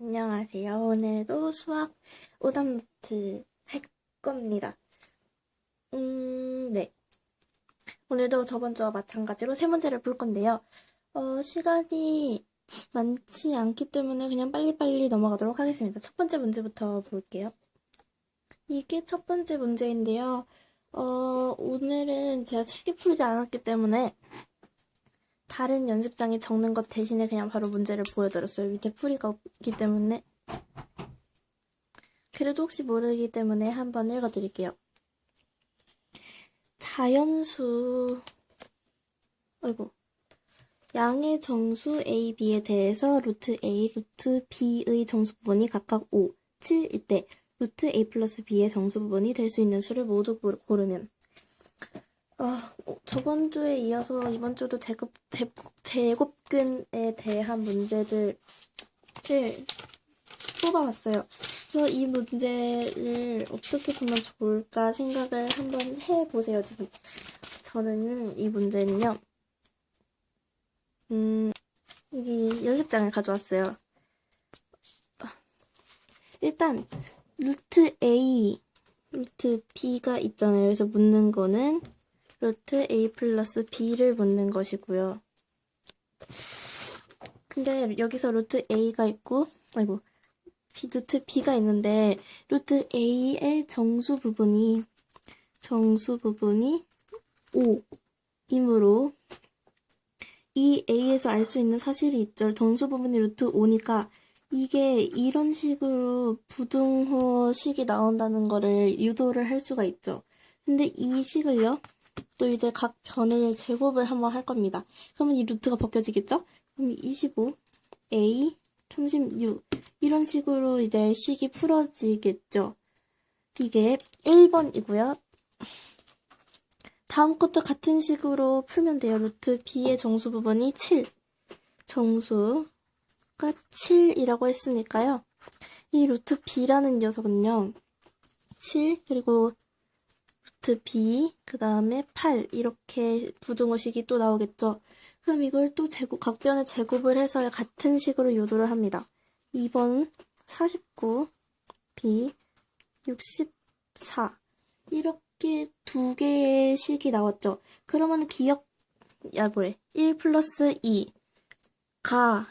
안녕하세요. 오늘도 수학 오답노트 할 겁니다. 음, 네. 오늘도 저번 주와 마찬가지로 세 문제를 풀 건데요. 어, 시간이 많지 않기 때문에 그냥 빨리빨리 넘어가도록 하겠습니다. 첫 번째 문제부터 볼게요. 이게 첫 번째 문제인데요. 어, 오늘은 제가 책이 풀지 않았기 때문에 다른 연습장에 적는 것 대신에 그냥 바로 문제를 보여드렸어요. 밑에 풀이가 없기 때문에. 그래도 혹시 모르기 때문에 한번 읽어드릴게요. 자연수, 아이고. 양의 정수 A, B에 대해서 루트 A, 루트 B의 정수 부분이 각각 5, 7일 때 루트 A 플러스 B의 정수 부분이 될 수 있는 수를 모두 고르- 고르면 아, 어, 저번 주에 이어서 이번 주도 제곱, 제, 제곱근에 대한 문제들을 뽑아봤어요. 그래서 이 문제를 어떻게 풀면 좋을까 생각을 한번 해보세요, 지금. 저는 이 문제는요, 음, 여기 연습장을 가져왔어요. 일단, 루트 A, 루트 B가 있잖아요. 그래서 묻는 거는 루트 a 플러스 b를 묻는 것이고요. 근데 여기서 루트 a가 있고, 아이고, 루트 b가 있는데, 루트 a의 정수 부분이, 정수 부분이 5이므로, 이 a에서 알 수 있는 사실이 있죠. 정수 부분이 루트 5니까, 이게 이런 식으로 부등호 식이 나온다는 거를 유도를 할 수가 있죠. 근데 이 식을요, 또 이제 각 변을 제곱을 한번 할 겁니다. 그러면 이 루트가 벗겨지겠죠? 그럼 25, A, 36 이런 식으로 이제 식이 풀어지겠죠. 이게 1번이고요. 다음 것도 같은 식으로 풀면 돼요. 루트 B의 정수 부분이 7. 정수가 7이라고 했으니까요. 이 루트 B라는 녀석은요. 7 그리고 루트 B, 그 다음에 8 이렇게 부등호식이 또 나오겠죠. 그럼 이걸 또 제곱, 각변의 제곱을 해서 같은 식으로 유도를 합니다. 2번 49, B 64 이렇게 두 개의 식이 나왔죠. 그러면 기억, 야 뭐래 1 플러스 2가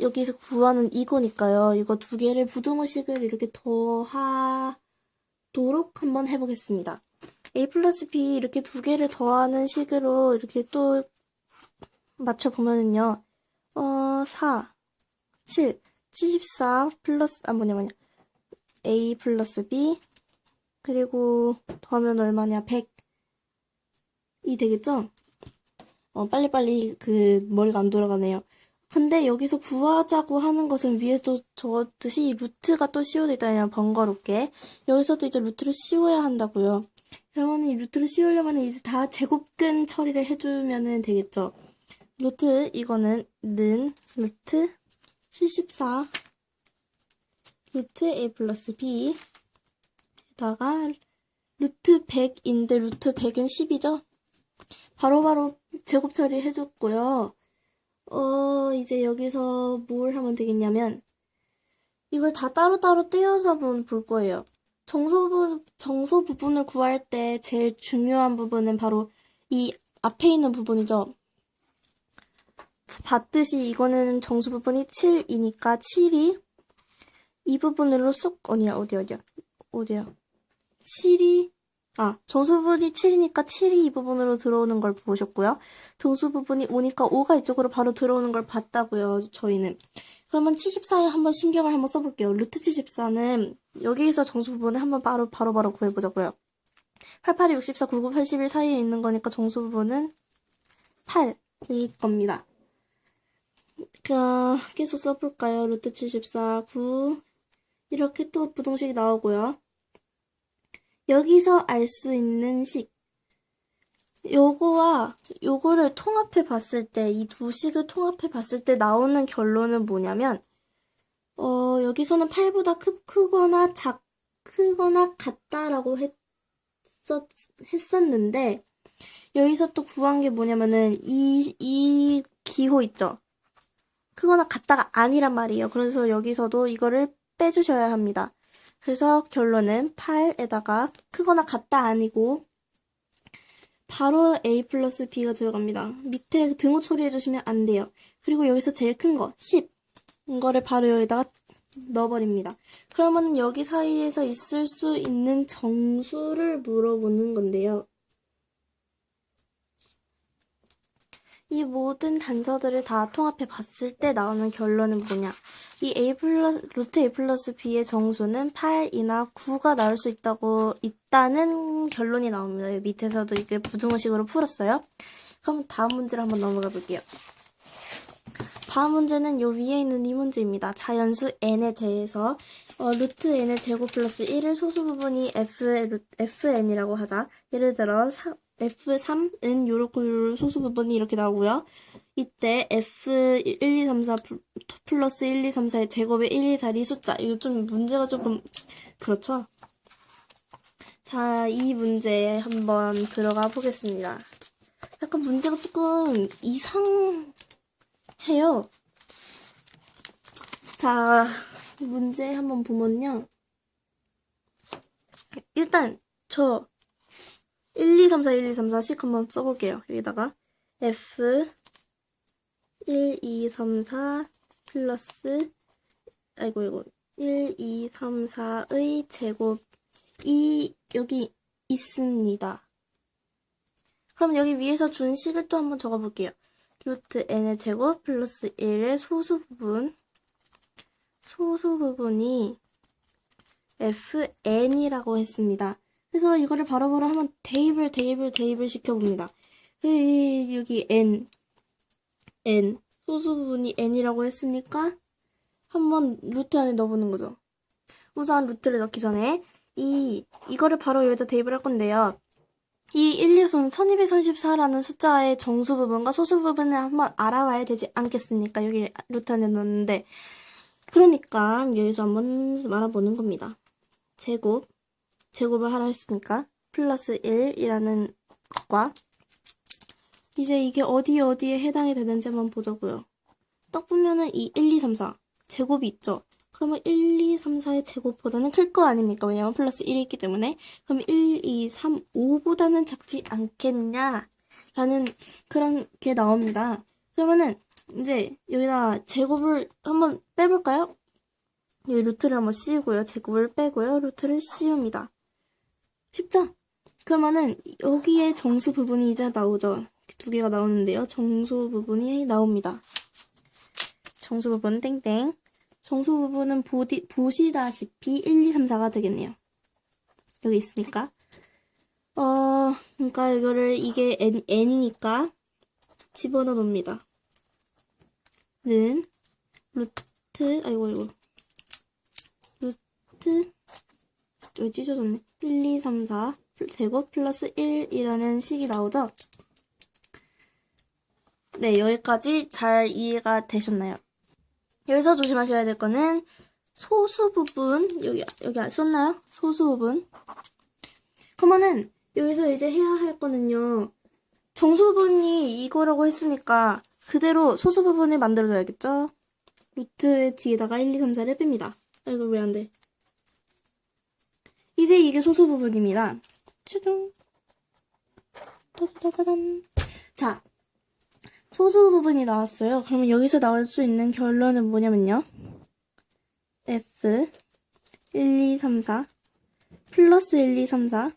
여기서 구하는 이거니까요. 이거 두 개를 부등호식을 이렇게 더하도록 한번 해보겠습니다. A 플러스 b 이렇게 두 개를 더하는 식으로 이렇게 또 맞춰보면은요, 어, 4, 7, 74 플러스, 아, 뭐냐, 뭐냐, a 플러스 b, 그리고 더하면 얼마냐, 100이 되겠죠? 어, 빨리빨리 그 머리가 안 돌아가네요. 근데 여기서 구하자고 하는 것은 위에도 적었듯이 루트가 또 씌워져 있다냐 번거롭게 여기서도 이제 루트를 씌워야 한다고요. 그러면 이 루트를 씌우려면 이제 다 제곱근 처리를 해주면 되겠죠. 루트 이거는 는 루트 74 루트 a 플러스 b 에다가 루트 100인데 루트 100은 10이죠. 바로바로 제곱 처리 해줬고요. 어, 이제 여기서 뭘 하면 되겠냐면, 이걸 다 따로따로 떼어서 볼 거예요. 정소, 부, 정소 부분을 구할 때 제일 중요한 부분은 바로 이 앞에 있는 부분이죠. 봤듯이 이거는 정수 부분이 7이니까 7이 이 부분으로 쏙, 어디야, 어디, 어디야, 어디야. 7이 아, 정수 부분이 7이니까 7이 이 부분으로 들어오는 걸 보셨고요. 정수 부분이 5니까 5가 이쪽으로 바로 들어오는 걸 봤다고요, 저희는. 그러면 74에 한번 신경을 한번 써볼게요. 루트 74는 여기에서 정수 부분을 한번 바로, 바로, 바로 구해보자고요. 88이 64, 99, 81 사이에 있는 거니까 정수 부분은 8일 겁니다. 그, 계속 써볼까요? 루트 74, 9. 이렇게 또 부동식이 나오고요. 여기서 알 수 있는 식. 요거와 요거를 통합해 봤을 때, 이 두 식을 통합해 봤을 때 나오는 결론은 뭐냐면, 어, 여기서는 8보다 크, 크거나 작, 크거나 같다라고 했었, 했었는데, 여기서 또 구한 게 뭐냐면은, 이, 이 기호 있죠? 크거나 같다가 아니란 말이에요. 그래서 여기서도 이거를 빼주셔야 합니다. 그래서 결론은 8에다가 크거나 같다 아니고 바로 a 플러스 b가 들어갑니다. 밑에 등호 처리해주시면 안 돼요. 그리고 여기서 제일 큰 거, 10. 이거를 바로 여기다가 넣어버립니다. 그러면 여기 사이에서 있을 수 있는 정수를 물어보는 건데요. 이 모든 단서들을 다 통합해 봤을 때 나오는 결론은 뭐냐? 이 a 플러스 루트 a 플러스 b의 정수는 8이나 9가 나올 수 있다고 있다는 결론이 나옵니다. 밑에서도 이게 부등호식으로 풀었어요. 그럼 다음 문제를 한번 넘어가 볼게요. 다음 문제는 요 위에 있는 이 문제입니다. 자연수 n에 대해서 어, 루트 n의 제곱 플러스 1을 소수 부분이 f, fn이라고 하자. 예를 들어 사, f3은 요렇게 소수 부분이 이렇게 나오고요. 이때 f1, 2, 3, 4 플러스 1, 2, 3, 4의 제곱에 1, 2, 4이 숫자. 이거 좀 문제가 조금 그렇죠? 자, 이 문제에 한번 들어가 보겠습니다. 약간 문제가 조금 이상 해요. 자, 문제 한번 보면요. 일단 저 1, 2, 3, 4, 1, 2, 3, 4씩 한번 써볼게요. 여기다가 F 1, 2, 3, 4 플러스 아이고 이거 1, 2, 3, 4의 제곱이 여기 있습니다. 그럼 여기 위에서 준 식을 또 한번 적어볼게요. 루트 n의 제곱 플러스 1의 소수 부분 소수 부분이 fn이라고 했습니다. 그래서 이거를 바로바로 한번 대입을 대입을 대입을 시켜봅니다. 그, 여기 n n 소수 부분이 n이라고 했으니까 한번 루트 안에 넣어보는 거죠. 우선 루트를 넣기 전에 이 이거를 바로 여기다 대입을 할 건데요. 이 1, 2선 1234라는 숫자의 정수 부분과 소수 부분을 한번 알아와야 되지 않겠습니까? 여기 루트 안에 넣었는데 그러니까 여기서 한번 말아보는 겁니다. 제곱 제곱을 하라 했으니까 플러스 1이라는 것과 이제 이게 어디 어디에 해당이 되는지 한번 보자고요. 딱 보면은 이 1, 2, 3, 4 제곱이 있죠. 그러면 1, 2, 3, 4의 제곱보다는 클 거 아닙니까? 왜냐면 플러스 1이 있기 때문에. 그럼 1, 2, 3, 5보다는 작지 않겠냐? 라는 그런 게 나옵니다. 그러면은 이제 여기다 제곱을 한번 빼볼까요? 여기 루트를 한번 씌우고요. 제곱을 빼고요. 루트를 씌웁니다. 쉽죠? 그러면은 여기에 정수 부분이 이제 나오죠. 두 개가 나오는데요. 정수 부분이 나옵니다. 정수 부분 땡땡. 정수 부분은 보디, 보시다시피 1, 2, 3, 4가 되겠네요. 여기 있으니까. 어, 그러니까 이거를 이게 n, n이니까 집어넣어 놓습니다. 는 루트 아이고 아이고 루트 여기 찢어졌네. 1, 2, 3, 4 제곱 플러스 1이라는 식이 나오죠? 네, 여기까지 잘 이해가 되셨나요? 여기서 조심하셔야 될 거는 소수 부분, 여기, 여기 썼나요? 소수 부분. 그러면은 여기서 이제 해야 할 거는요. 정수 부분이 이거라고 했으니까 그대로 소수 부분을 만들어줘야겠죠? 루트 뒤에다가 1, 2, 3, 4를 뺍니다. 아, 이거 왜 안 돼? 이제 이게 소수 부분입니다. 자, 소수 부분이 나왔어요. 그러면 여기서 나올 수 있는 결론은 뭐냐면요. F 1, 2, 3, 4 플러스 1, 2, 3, 4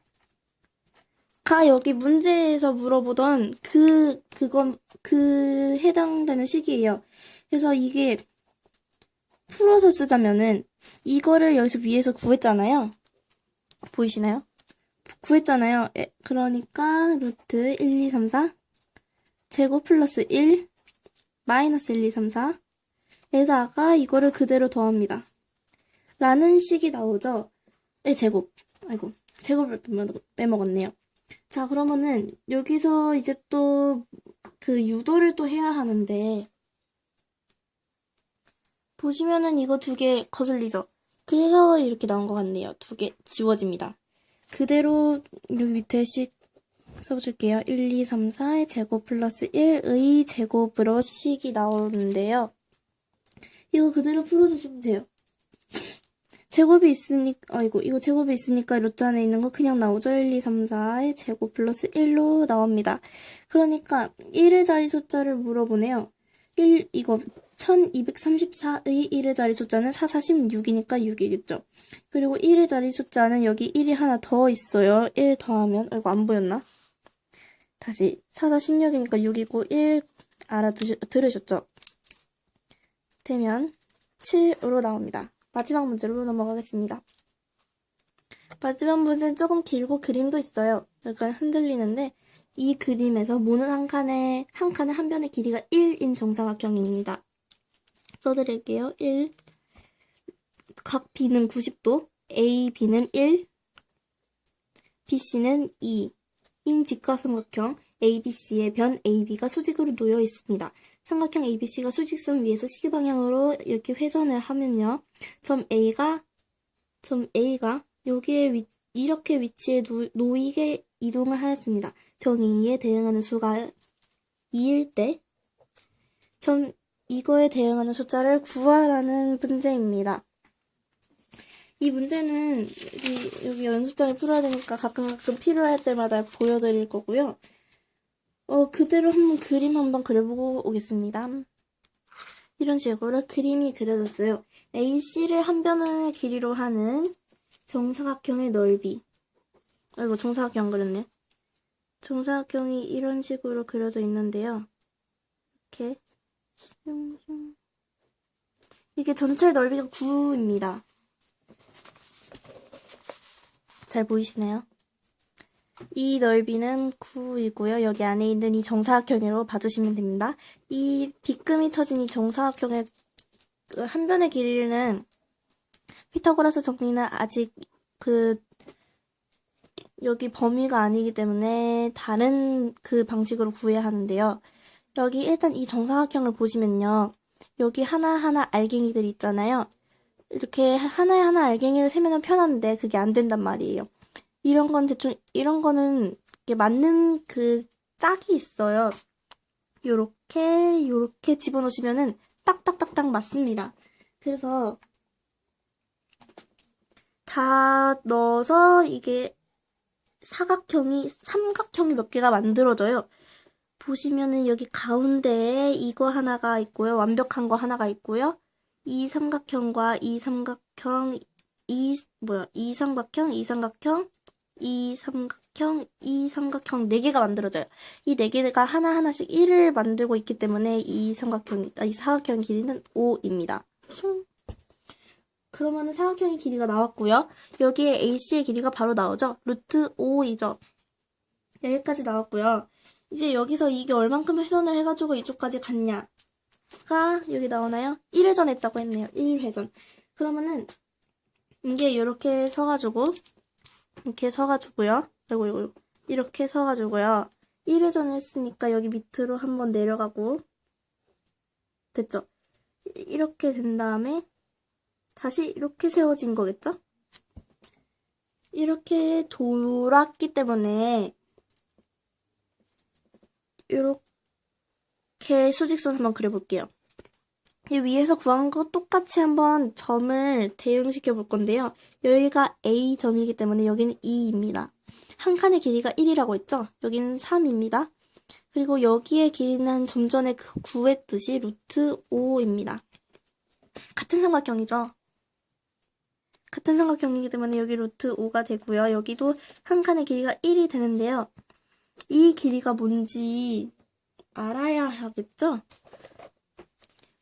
가 여기 문제에서 물어보던 그, 그건, 그 해당되는 식이에요. 그래서 이게 풀어서 쓰자면은 이거를 여기서 위에서 구했잖아요. 보이시나요? 구했잖아요. 에, 그러니까 루트 1, 2, 3, 4 제곱 플러스 1 마이너스 1, 2, 3, 4 에다가 이거를 그대로 더합니다. 라는 식이 나오죠. 에, 제곱. 아이고, 제곱을 빼먹었네요. 자, 그러면은 여기서 이제 또 그 유도를 또 해야 하는데 보시면은 이거 두 개 거슬리죠? 그래서 이렇게 나온 것 같네요. 두 개 지워집니다. 그대로 여기 밑에 식 써줄게요. 1, 2, 3, 4의 제곱 플러스 1의 제곱으로 식이 나오는데요. 이거 그대로 풀어주시면 돼요. 제곱이 있으니까, 아이고, 이거 제곱이 있으니까 루트 안에 있는 거 그냥 나오죠? 1, 2, 3, 4의 제곱 플러스 1로 나옵니다. 그러니까 1의 자리 숫자를 물어보네요. 1, 이거 1234의 1의 자리 숫자는 4, 46이니까 6이겠죠? 그리고 1의 자리 숫자는 여기 1이 하나 더 있어요. 1 더하면, 아이고, 안 보였나? 다시 4, 4, 16이니까 6이고 1 알아들으셨죠? 되면 7으로 나옵니다. 마지막 문제로 넘어가겠습니다. 마지막 문제는 조금 길고 그림도 있어요. 약간 흔들리는데 이 그림에서 문은 한 칸에 한 칸에 한 변의 길이가 1인 정사각형입니다. 써드릴게요. 1. 각 B는 90도, A, B는 1, BC는 2. 인 직각삼각형 ABC의 변 AB가 수직으로 놓여 있습니다. 삼각형 ABC가 수직선 위에서 시계 방향으로 이렇게 회전을 하면요. 점 A가 점 A가 여기에 위, 이렇게 위치에 놓, 놓이게 이동을 하였습니다. 정의에 대응하는 수가 2일 때 점 이거에 대응하는 숫자를 구하라는 문제입니다. 이 문제는 여기, 여기 연습장에 풀어야 되니까 가끔 가끔 필요할 때마다 보여드릴 거고요. 어, 그대로 한번 그림 한번 그려보고 오겠습니다. 이런 식으로 그림이 그려졌어요. AC를 한 변의 길이로 하는 정사각형의 넓이. 아이고, 정사각형 그렸네. 정사각형이 이런 식으로 그려져 있는데요. 이렇게. 이게 전체 넓이가 9입니다. 잘 보이시나요? 이 넓이는 9이고요. 여기 안에 있는 이 정사각형으로 봐주시면 됩니다. 이 빗금이 쳐진 이 정사각형의 그한 변의 길이는 피타고라스 정리는 아직 그 여기 범위가 아니기 때문에 다른 그 방식으로 구해야 하는데요. 여기 일단 이 정사각형을 보시면요. 여기 하나하나 알갱이들 있잖아요. 이렇게 하나하나 알갱이를 세면 편한데 그게 안 된단 말이에요. 이런 건 대충 이런 거는 이게 맞는 그 짝이 있어요. 요렇게 요렇게 집어넣으시면은 딱딱딱딱 맞습니다. 그래서 다 넣어서 이게 사각형이 삼각형이 몇 개가 만들어져요. 보시면은 여기 가운데에 이거 하나가 있고요. 완벽한 거 하나가 있고요. 이 삼각형과 이 삼각형, 이, 뭐야, 이 삼각형, 이 삼각형, 이 삼각형, 이 삼각형 4개가 만들어져요. 이 4개가 하나 하나씩 1을 만들고 있기 때문에 이 삼각형, 아, 이 사각형 길이는 5입니다. 그러면은 사각형의 길이가 나왔고요. 여기에 AC의 길이가 바로 나오죠. 루트 5이죠. 여기까지 나왔고요. 이제 여기서 이게 얼만큼 회전을 해가지고 이쪽까지 갔냐 가 여기 나오나요? 1회전 했다고 했네요. 1회전. 그러면은 이게 이렇게 서가지고 이렇게 서가지고요. 아이고 이거 이렇게 서가지고요. 1회전 했으니까 여기 밑으로 한번 내려가고 됐죠? 이렇게 된 다음에 다시 이렇게 세워진 거겠죠? 이렇게 돌았기 때문에 이렇게 수직선 한번 그려볼게요. 이 위에서 구한 거 똑같이 한번 점을 대응시켜 볼 건데요. 여기가 A점이기 때문에 여기는 2입니다. 한 칸의 길이가 1이라고 했죠? 여기는 3입니다. 그리고 여기의 길이는 좀 전에 그 구했듯이 루트 5입니다. 같은 삼각형이죠? 같은 삼각형이기 때문에 여기 루트 5가 되고요. 여기도 한 칸의 길이가 1이 되는데요. 이 길이가 뭔지 알아야 하겠죠?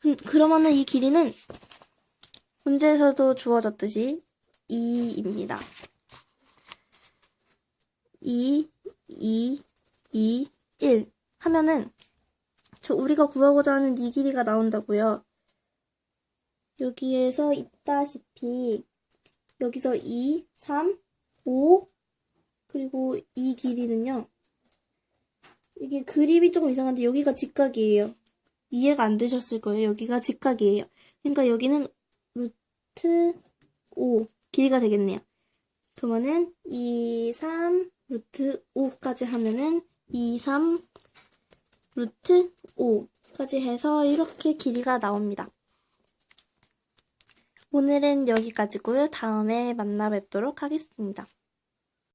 음, 그러면은 이 길이는 문제에서도 주어졌듯이 2입니다. 2, 2, 2, 1 하면은 저 우리가 구하고자 하는 이 길이가 나온다고요. 여기에서 있다시피 여기서 2, 3, 5 그리고 이 길이는요. 이게 그림이 조금 이상한데 여기가 직각이에요. 이해가 안 되셨을 거예요. 여기가 직각이에요. 그러니까 여기는 루트 5 길이가 되겠네요. 그러면은 2, 3, 루트 5까지 하면은 2, 3, 루트 5까지 해서 이렇게 길이가 나옵니다. 오늘은 여기까지고요. 다음에 만나 뵙도록 하겠습니다.